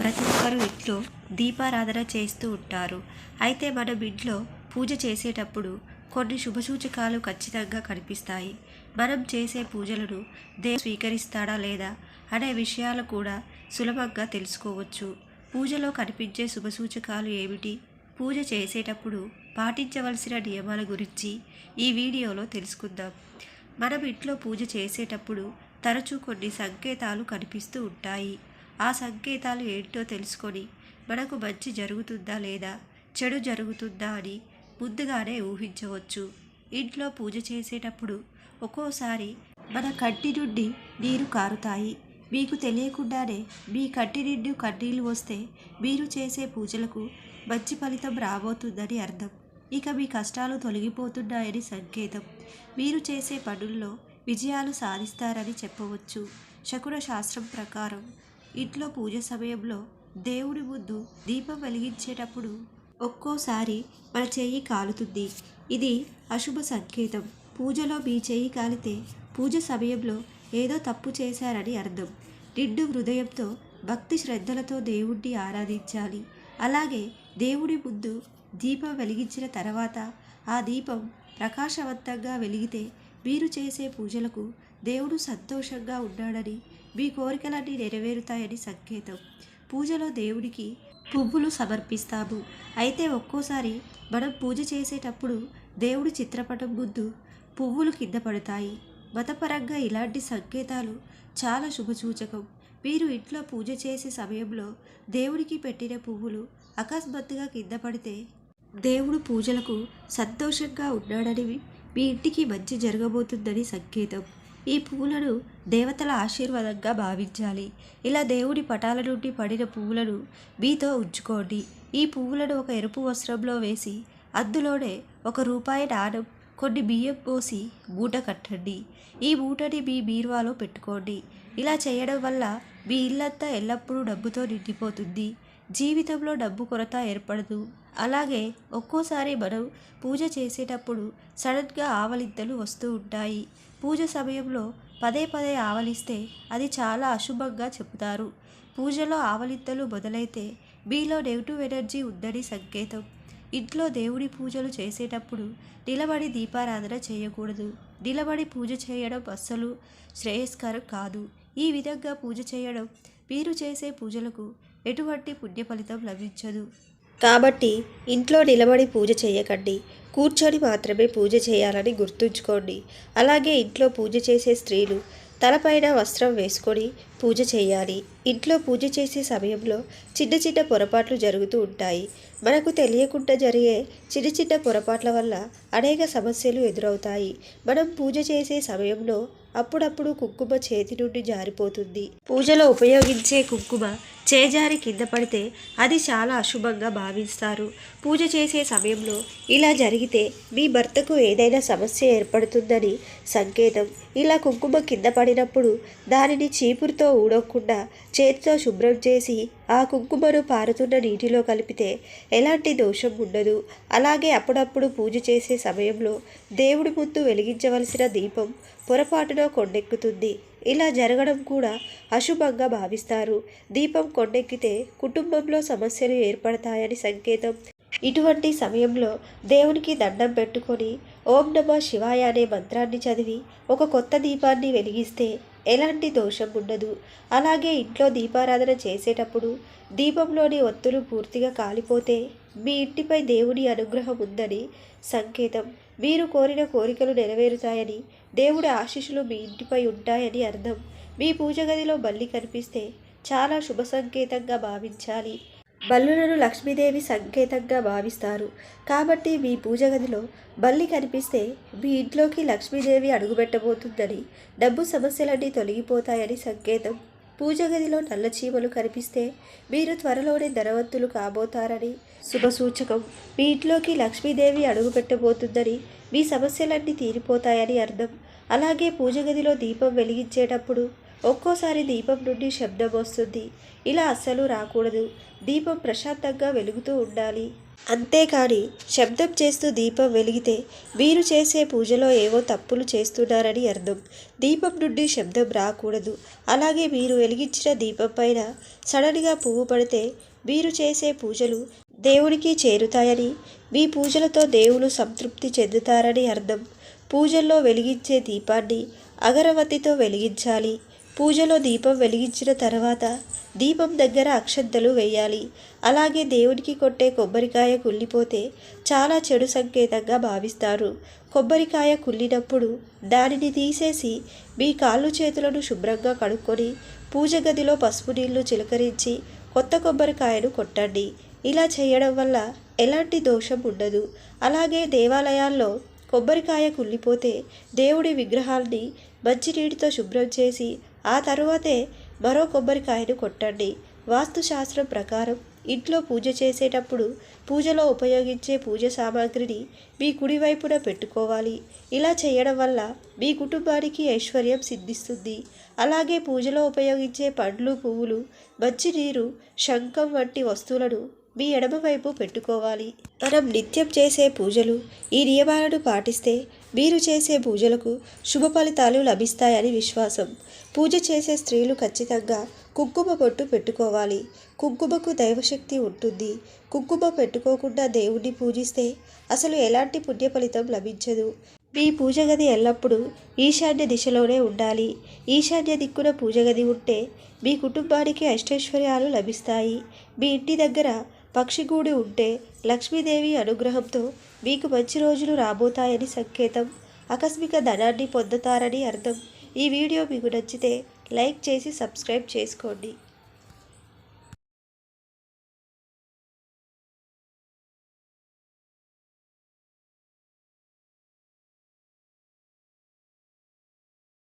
ప్రతి ఒక్కరూ ఇంట్లో దీపారాధన చేస్తూ ఉంటారు. అయితే మనం ఇంట్లో పూజ చేసేటప్పుడు కొన్ని శుభసూచకాలు ఖచ్చితంగా కనిపిస్తాయి. మనం చేసే పూజలను దేవుడు స్వీకరిస్తాడా లేదా అనే విషయాలు కూడా సులభంగా తెలుసుకోవచ్చు. పూజలో కనిపించే శుభసూచకాలు ఏమిటి? పూజ చేసేటప్పుడు పాటించవలసిన నియమాల గురించి ఈ వీడియోలో తెలుసుకుందాం. మనం ఇంట్లో పూజ చేసేటప్పుడు తరచూ కొన్ని సంకేతాలు కనిపిస్తూ ఉంటాయి. ఆ సంకేతాలు ఏంటో తెలుసుకొని మనకు మంచి జరుగుతుందా లేదా చెడు జరుగుతుందా అని ముందుగానే ఊహించవచ్చు. ఇంట్లో పూజ చేసేటప్పుడు ఒక్కోసారి మన కంటి నుండి నీరు కారుతాయి. మీకు తెలియకుండానే మీ కంటి నిండు కన్నీళ్ళు వస్తే మీరు చేసే పూజలకు మంచి ఫలితం రాబోతుందని అర్థం. ఇక మీ కష్టాలు తొలగిపోతున్నాయని సంకేతం. మీరు చేసే పనుల్లో విజయాలు సాధిస్తారని చెప్పవచ్చు. శకున శాస్త్రం ప్రకారం ఇంట్లో పూజ సమయంలో దేవుడి ముందు దీపం వెలిగించేటప్పుడు ఒక్కోసారి మన చెయ్యి కాలుతుంది. ఇది అశుభ సంకేతం. పూజలో మీ చెయ్యి కాలితే పూజ సమయంలో ఏదో తప్పు చేశారని అర్థం. నిండు హృదయంతో భక్తి శ్రద్ధలతో దేవుణ్ణి ఆరాధించాలి. అలాగే దేవుడి ముందు దీపం వెలిగించిన తర్వాత ఆ దీపం ప్రకాశవంతంగా వెలిగితే మీరు చేసే పూజలకు దేవుడు సంతోషంగా ఉన్నాడని మీ కోరికలన్నీ నెరవేరుతాయని సంకేతం. పూజలో దేవుడికి పువ్వులు సమర్పిస్తాము. అయితే ఒక్కోసారి మనం పూజ చేసేటప్పుడు దేవుడి చిత్రపటం ముందు పువ్వులు కింద పడతాయి. మతపరంగా ఇలాంటి సంకేతాలు చాలా శుభసూచకం. మీరు ఇంట్లో పూజ చేసే సమయంలో దేవుడికి పెట్టిన పువ్వులు అకస్మాత్తుగా కింద పడితే దేవుడు పూజలకు సంతోషంగా ఉన్నాడని మీ ఇంటికి మంచి జరగబోతుందని సంకేతం. ఈ పువ్వులను దేవతల ఆశీర్వాదంగా భావించాలి. ఇలా దేవుడి పటాల నుండి పడిన పువ్వులను మీతో ఉంచుకోండి. ఈ పువ్వులను ఒక ఎరుపు వస్త్రంలో వేసి అందులోనే ఒక రూపాయి నాణం కొన్ని బియ్యం పోసి మూట కట్టండి. ఈ మూటని మీ బీరువాలో పెట్టుకోండి. ఇలా చేయడం వల్ల మీ ఇల్లంతా ఎల్లప్పుడూ డబ్బుతో నిండిపోతుంది. జీవితంలో డబ్బు కొరత ఏర్పడదు. అలాగే ఒక్కోసారి మనం పూజ చేసేటప్పుడు సడన్గా ఆవలింతలు వస్తూ ఉంటాయి. పూజ సమయంలో పదే పదే ఆవలిస్తే అది చాలా అశుభంగా చెబుతారు. పూజలో ఆవలింతలు మొదలైతే మీలో నెగిటివ్ ఎనర్జీ ఉందని సంకేతం. ఇంట్లో దేవుడి పూజలు చేసేటప్పుడు నిలబడి దీపారాధన చేయకూడదు. నిలబడి పూజ చేయడం అస్సలు శ్రేయస్కరం కాదు. ఈ విధంగా పూజ చేయడం మీరు చేసే పూజలకు ఎటువంటి పుణ్య ఫలితం లభించదు. కాబట్టి ఇంట్లో నిలబడి పూజ చేయకండి. కూర్చొని మాత్రమే పూజ చేయాలని గుర్తుంచుకోండి. అలాగే ఇంట్లో పూజ చేసే స్త్రీలు తలపైన వస్త్రం వేసుకొని పూజ చేయాలి. ఇంట్లో పూజ చేసే సమయంలో చిన్న చిన్న పొరపాట్లు జరుగుతూ ఉంటాయి. మనకు తెలియకుండా జరిగే చిన్న చిన్న పొరపాట్ల వల్ల అనేక సమస్యలు ఎదురవుతాయి. మనం పూజ చేసే సమయంలో అప్పుడప్పుడు కుంకుమ చేతి నుండి జారిపోతుంది. పూజలో ఉపయోగించే కుంకుమ చేజారి కింద పడితే అది చాలా అశుభంగా భావిస్తారు. పూజ చేసే సమయంలో ఇలా జరిగితే మీ భర్తకు ఏదైనా సమస్య ఏర్పడుతుందని సంకేతం. ఇలా కుంకుమ కింద పడినప్పుడు దానిని చీపురుతో ఊడకుండా చేతితో శుభ్రం చేసి ఆ కుంకుమను పారుతున్న నీటిలో కలిపితే ఎలాంటి దోషం ఉండదు. అలాగే అప్పుడప్పుడు పూజ చేసే సమయంలో దేవుడి ముందు వెలిగించవలసిన దీపం పొరపాటున కొండెక్కుతుంది. ఇలా జరగడం కూడా అశుభంగా భావిస్తారు. దీపం కొండెక్కితే కుటుంబంలో సమస్యలు ఏర్పడతాయని సంకేతం. ఇటువంటి సమయంలో దేవునికి దండం పెట్టుకొని ఓం నమ శివాయ అనే మంత్రాన్ని చదివి ఒక కొత్త దీపాన్ని వెలిగిస్తే ఎలాంటి దోషం ఉండదు. అలాగే ఇంట్లో దీపారాధన చేసేటప్పుడు దీపంలోని ఒత్తులు పూర్తిగా కాలిపోతే మీ ఇంటిపై దేవుని అనుగ్రహం ఉందని సంకేతం. మీరు కోరిన కోరికలు నెరవేరుతాయని దేవుడి ఆశీస్సులు మీ ఇంటిపై ఉంటాయని అర్థం. మీ పూజ గదిలో బల్లి కనిపిస్తే చాలా శుభ సంకేతంగా భావించాలి. బల్లులను లక్ష్మీదేవి సంకేతంగా భావిస్తారు. కాబట్టి మీ పూజ గదిలో బల్లి కనిపిస్తే మీ ఇంట్లోకి లక్ష్మీదేవి అడుగుపెట్టబోతుందని డబ్బు సమస్యలన్నీ తొలగిపోతాయని సంకేతం. పూజ గదిలో నల్ల చీమలు కనిపిస్తే మీరు త్వరలోనే ధనవంతులు కాబోతారని శుభసూచకం మీ ఇంట్లోకి లక్ష్మీదేవి అడుగుపెట్టబోతుందని మీ సమస్యలన్నీ తీరిపోతాయని అర్థం. అలాగే పూజ గదిలో దీపం వెలిగించేటప్పుడు ఒక్కోసారి దీపం నుండి శబ్దం వస్తుంది. ఇలా అస్సలు రాకూడదు. దీపం ప్రశాంతంగా వెలుగుతూ ఉండాలి. అంతేకాని శబ్దం చేస్తూ దీపం వెలిగితే మీరు చేసే పూజలో ఏవో తప్పులు చేస్తున్నారని అర్థం. దీపం నుండి శబ్దం రాకూడదు. అలాగే మీరు వెలిగించిన దీపం పైన సడన్గా పువ్వు పడితే మీరు చేసే పూజలు దేవుడికి చేరుతాయని మీ పూజలతో దేవుడు సంతృప్తి చెందుతారని అర్థం. పూజల్లో వెలిగించే దీపాన్ని అగరవతితో వెలిగించాలి. పూజలో దీపం వెలిగించిన తర్వాత దీపం దగ్గర అక్షంతలు వేయాలి. అలాగే దేవుడికి కొట్టే కొబ్బరికాయ కుళ్ళిపోతే చాలా చెడు సంకేతంగా భావిస్తారు. కొబ్బరికాయ కుళ్ళినప్పుడు దానిని తీసేసి మీ కాళ్ళు చేతులను శుభ్రంగా కడుక్కొని పూజ గదిలో పసుపు నీళ్ళు చిలకరించి కొత్త కొబ్బరికాయను కొట్టండి. ఇలా చేయడం వల్ల ఎలాంటి దోషం ఉండదు. అలాగే దేవాలయాల్లో కొబ్బరికాయ కుళ్ళిపోతే దేవుడి విగ్రహాల్ని మంచినీటితో శుభ్రం చేసి ఆ తరువాతే మరో కొబ్బరికాయను కొట్టండి. వాస్తుశాస్త్రం ప్రకారం ఇంట్లో పూజ చేసేటప్పుడు పూజలో ఉపయోగించే పూజ సామాగ్రిని మీ కుడివైపున పెట్టుకోవాలి. ఇలా చేయడం వల్ల మీ కుటుంబానికి ఐశ్వర్యం సిద్ధిస్తుంది. అలాగే పూజలో ఉపయోగించే పండ్లు పువ్వులు మంచినీరు శంఖం వంటి వస్తువులను మీ ఎడమవైపు పెట్టుకోవాలి. మనం నిత్యం చేసే పూజలు ఈ నియమాలను పాటిస్తే మీరు చేసే పూజలకు శుభ ఫలితాలు లభిస్తాయని విశ్వాసం. పూజ చేసే స్త్రీలు ఖచ్చితంగా కుంకుమ పొట్టు పెట్టుకోవాలి. కుంకుమకు దైవశక్తి ఉంటుంది. కుంకుమ పెట్టుకోకుండా దేవుణ్ణి పూజిస్తే అసలు ఎలాంటి పుణ్య ఫలితం లభించదు. మీ పూజ గది ఎల్లప్పుడూ ఈశాన్య దిశలోనే ఉండాలి. ఈశాన్య దిక్కున పూజ గది ఉంటే మీ కుటుంబానికి అష్టైశ్వర్యాలు లభిస్తాయి. మీ ఇంటి దగ్గర పక్షిగూడు ఉంటే లక్ష్మీదేవి అనుగ్రహంతో మీకు మంచి రోజులు రాబోతాయని సంకేతం. ఆకస్మిక ధనాన్ని పొందుతారని అర్థం. ఈ వీడియో మీకు నచ్చితే లైక్ చేసి సబ్స్క్రైబ్ చేసుకోండి.